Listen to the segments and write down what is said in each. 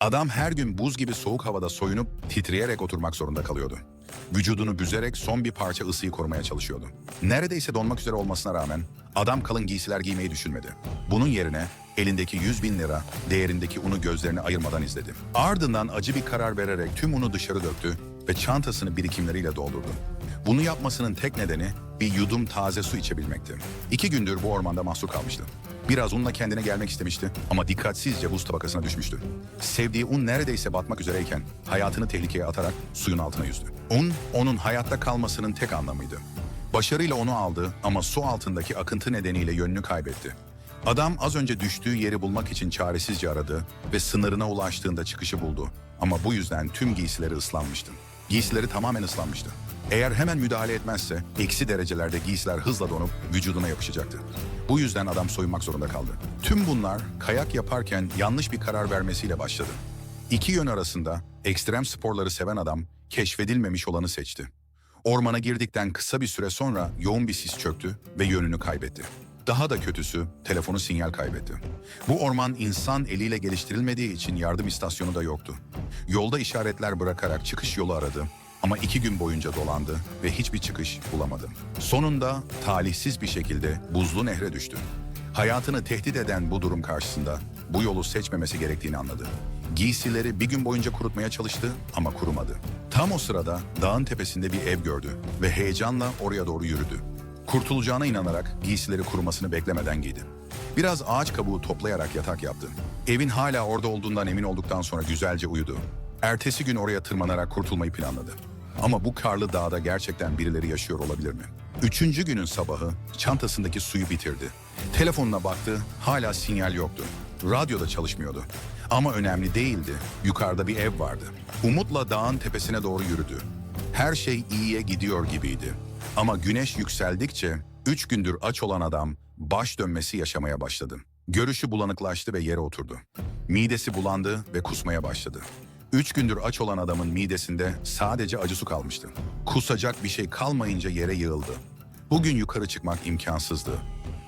Adam her gün buz gibi soğuk havada soyunup titreyerek oturmak zorunda kalıyordu. Vücudunu büzerek son bir parça ısıyı korumaya çalışıyordu. Neredeyse donmak üzere olmasına rağmen adam kalın giysiler giymeyi düşünmedi. Bunun yerine elindeki 100 bin lira değerindeki unu gözlerini ayırmadan izledi. Ardından acı bir karar vererek tüm unu dışarı döktü ve çantasını birikimleriyle doldurdu. Bunu yapmasının tek nedeni bir yudum taze su içebilmekti. İki gündür bu ormanda mahsur kalmıştı. Biraz unla kendine gelmek istemişti ama dikkatsizce buz tabakasına düşmüştü. Sevdiği un neredeyse batmak üzereyken hayatını tehlikeye atarak suyun altına yüzdü. Un, onun hayatta kalmasının tek anlamıydı. Başarıyla onu aldı ama su altındaki akıntı nedeniyle yönünü kaybetti. Adam az önce düştüğü yeri bulmak için çaresizce aradı ve sınırına ulaştığında çıkışı buldu. Ama bu yüzden tüm giysileri ıslanmıştı. Giysileri tamamen ıslanmıştı. Eğer hemen müdahale etmezse eksi derecelerde giysiler hızla donup vücuduna yapışacaktı. Bu yüzden adam soyunmak zorunda kaldı. Tüm bunlar kayak yaparken yanlış bir karar vermesiyle başladı. İki yön arasında ekstrem sporları seven adam keşfedilmemiş olanı seçti. Ormana girdikten kısa bir süre sonra yoğun bir sis çöktü ve yönünü kaybetti. Daha da kötüsü telefonu sinyal kaybetti. Bu orman insan eliyle geliştirilmediği için yardım istasyonu da yoktu. Yolda işaretler bırakarak çıkış yolu aradı ama iki gün boyunca dolandı ve hiçbir çıkış bulamadı. Sonunda talihsiz bir şekilde buzlu nehre düştü. Hayatını tehdit eden bu durum karşısında bu yolu seçmemesi gerektiğini anladı. Giysileri bir gün boyunca kurutmaya çalıştı ama kurumadı. Tam o sırada dağın tepesinde bir ev gördü ve heyecanla oraya doğru yürüdü. Kurtulacağına inanarak giysileri kurumasını beklemeden giydi. Biraz ağaç kabuğu toplayarak yatak yaptı. Evin hala orada olduğundan emin olduktan sonra güzelce uyudu. Ertesi gün oraya tırmanarak kurtulmayı planladı. Ama bu karlı dağda gerçekten birileri yaşıyor olabilir mi? Üçüncü günün sabahı çantasındaki suyu bitirdi. Telefonuna baktı, hala sinyal yoktu. Radyo da çalışmıyordu. Ama önemli değildi, yukarıda bir ev vardı. Umutla dağın tepesine doğru yürüdü. Her şey iyiye gidiyor gibiydi. Ama güneş yükseldikçe üç gündür aç olan adam baş dönmesi yaşamaya başladı. Görüşü bulanıklaştı ve yere oturdu. Midesi bulandı ve kusmaya başladı. Üç gündür aç olan adamın midesinde sadece acı su kalmıştı. Kusacak bir şey kalmayınca yere yığıldı. Bugün yukarı çıkmak imkansızdı.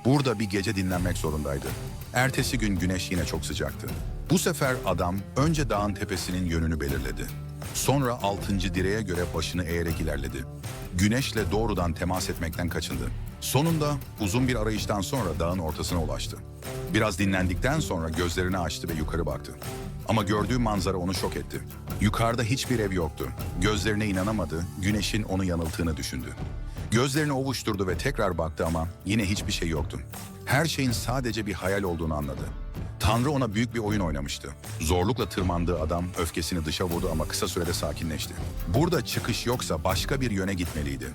Burada bir gece dinlenmek zorundaydı. Ertesi gün güneş yine çok sıcaktı. Bu sefer adam önce dağın tepesinin yönünü belirledi. Sonra altıncı direğe göre başını eğerek ilerledi. Güneşle doğrudan temas etmekten kaçındı. Sonunda uzun bir arayıştan sonra dağın ortasına ulaştı. Biraz dinlendikten sonra gözlerini açtı ve yukarı baktı. Ama gördüğü manzara onu şok etti. Yukarıda hiçbir ev yoktu. Gözlerine inanamadı, güneşin onu yanılttığını düşündü. Gözlerini ovuşturdu ve tekrar baktı ama yine hiçbir şey yoktu. Her şeyin sadece bir hayal olduğunu anladı. Tanrı ona büyük bir oyun oynamıştı. Zorlukla tırmandığı adam öfkesini dışa vurdu ama kısa sürede sakinleşti. Burada çıkış yoksa başka bir yöne gitmeliydi.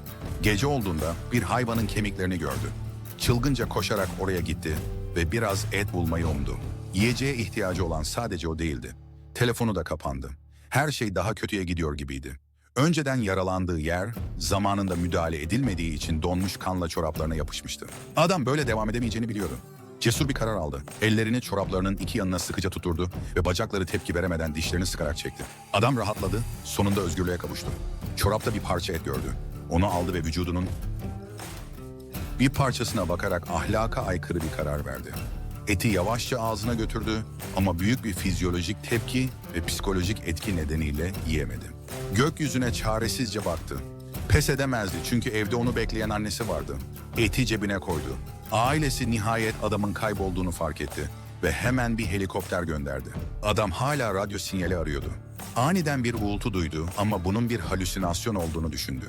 Gece olduğunda bir hayvanın kemiklerini gördü. Çılgınca koşarak oraya gitti ve biraz et bulmayı umdu. Yiyeceğe ihtiyacı olan sadece o değildi. Telefonu da kapandı. Her şey daha kötüye gidiyor gibiydi. Önceden yaralandığı yer, zamanında müdahale edilmediği için donmuş kanla çoraplarına yapışmıştı. Adam böyle devam edemeyeceğini biliyordu. Cesur bir karar aldı. Ellerini çoraplarının iki yanına sıkıca tuturdu ve bacakları tepki veremeden dişlerini sıkarak çekti. Adam rahatladı, sonunda özgürlüğe kavuştu. Çorapta bir parça et gördü. Onu aldı ve vücudunun bir parçasına bakarak ahlaka aykırı bir karar verdi. Eti yavaşça ağzına götürdü ama büyük bir fizyolojik tepki ve psikolojik etki nedeniyle yiyemedi. Gökyüzüne çaresizce baktı. Pes edemezdi çünkü evde onu bekleyen annesi vardı. Eti cebine koydu. Ailesi nihayet adamın kaybolduğunu fark etti ve hemen bir helikopter gönderdi. Adam hala radyo sinyali arıyordu. Aniden bir uğultu duydu ama bunun bir halüsinasyon olduğunu düşündü.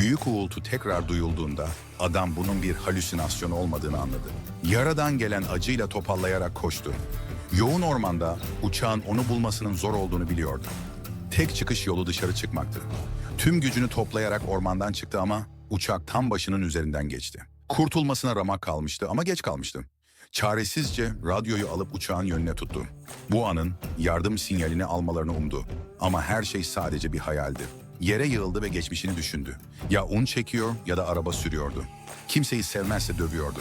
Büyük uğultu tekrar duyulduğunda adam bunun bir halüsinasyon olmadığını anladı. Yaradan gelen acıyla topallayarak koştu. Yoğun ormanda uçağın onu bulmasının zor olduğunu biliyordu. Tek çıkış yolu dışarı çıkmaktı. Tüm gücünü toplayarak ormandan çıktı ama uçak tam başının üzerinden geçti. Kurtulmasına ramak kalmıştı ama geç kalmıştı. Çaresizce radyoyu alıp uçağın yönüne tuttu. Bu anın yardım sinyalini almalarını umdu. Ama her şey sadece bir hayaldi. Yere yığıldı ve geçmişini düşündü. Ya un çekiyor ya da araba sürüyordu. Kimseyi sevmezse dövüyordu.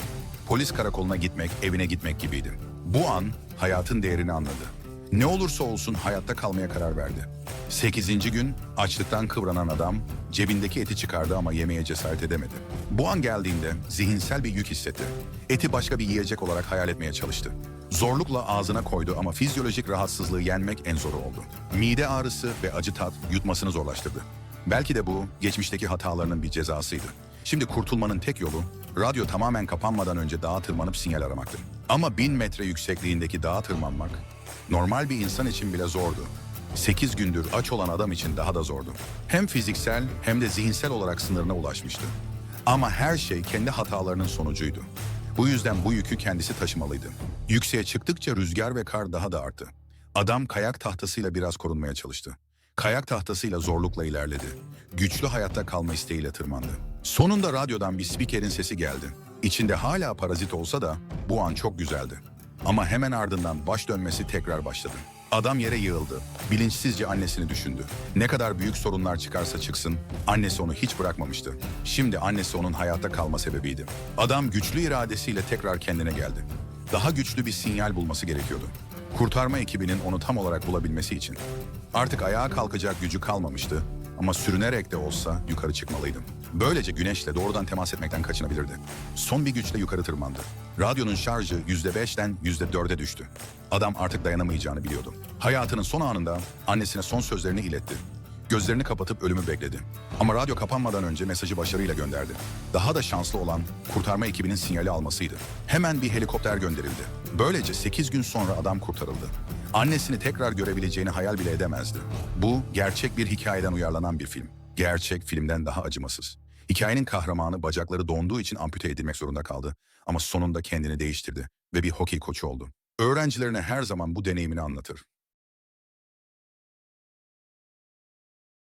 Polis karakoluna gitmek, evine gitmek gibiydi. Bu an hayatın değerini anladı. Ne olursa olsun hayatta kalmaya karar verdi. Sekizinci gün açlıktan kıvranan adam cebindeki eti çıkardı ama yemeye cesaret edemedi. Bu an geldiğinde zihinsel bir yük hissetti. Eti başka bir yiyecek olarak hayal etmeye çalıştı. Zorlukla ağzına koydu ama fizyolojik rahatsızlığı yenmek en zoru oldu. Mide ağrısı ve acı tat yutmasını zorlaştırdı. Belki de bu geçmişteki hatalarının bir cezasıydı. Şimdi kurtulmanın tek yolu radyo tamamen kapanmadan önce dağa tırmanıp sinyal aramaktı. Ama bin metre yüksekliğindeki dağa tırmanmak normal bir insan için bile zordu. 8 gündür aç olan adam için daha da zordu. Hem fiziksel hem de zihinsel olarak sınırına ulaşmıştı. Ama her şey kendi hatalarının sonucuydu. Bu yüzden bu yükü kendisi taşımalıydı. Yükseğe çıktıkça rüzgar ve kar daha da arttı. Adam kayak tahtasıyla biraz korunmaya çalıştı. Kayak tahtasıyla zorlukla ilerledi. Güçlü hayatta kalma isteğiyle tırmandı. Sonunda radyodan bir spikerin sesi geldi. İçinde hala parazit olsa da bu an çok güzeldi. Ama hemen ardından baş dönmesi tekrar başladı. Adam yere yığıldı. Bilinçsizce annesini düşündü. Ne kadar büyük sorunlar çıkarsa çıksın, annesi onu hiç bırakmamıştı. Şimdi annesi onun hayatta kalma sebebiydi. Adam güçlü iradesiyle tekrar kendine geldi. Daha güçlü bir sinyal bulması gerekiyordu. Kurtarma ekibinin onu tam olarak bulabilmesi için. Artık ayağa kalkacak gücü kalmamıştı ama sürünerek de olsa yukarı çıkmalıydı. Böylece güneşle doğrudan temas etmekten kaçınabilirdi. Son bir güçle yukarı tırmandı. Radyonun şarjı %5'ten %4'e düştü. Adam artık dayanamayacağını biliyordu. Hayatının son anında annesine son sözlerini iletti. Gözlerini kapatıp ölümü bekledi. Ama radyo kapanmadan önce mesajı başarıyla gönderdi. Daha da şanslı olan kurtarma ekibinin sinyali almasıydı. Hemen bir helikopter gönderildi. Böylece 8 gün sonra adam kurtarıldı. Annesini tekrar görebileceğini hayal bile edemezdi. Bu gerçek bir hikayeden uyarlanan bir film. Gerçek filmden daha acımasız. Hikayenin kahramanı bacakları donduğu için ampute edilmek zorunda kaldı ama sonunda kendini değiştirdi ve bir hokey koçu oldu. Öğrencilerine her zaman bu deneyimini anlatır.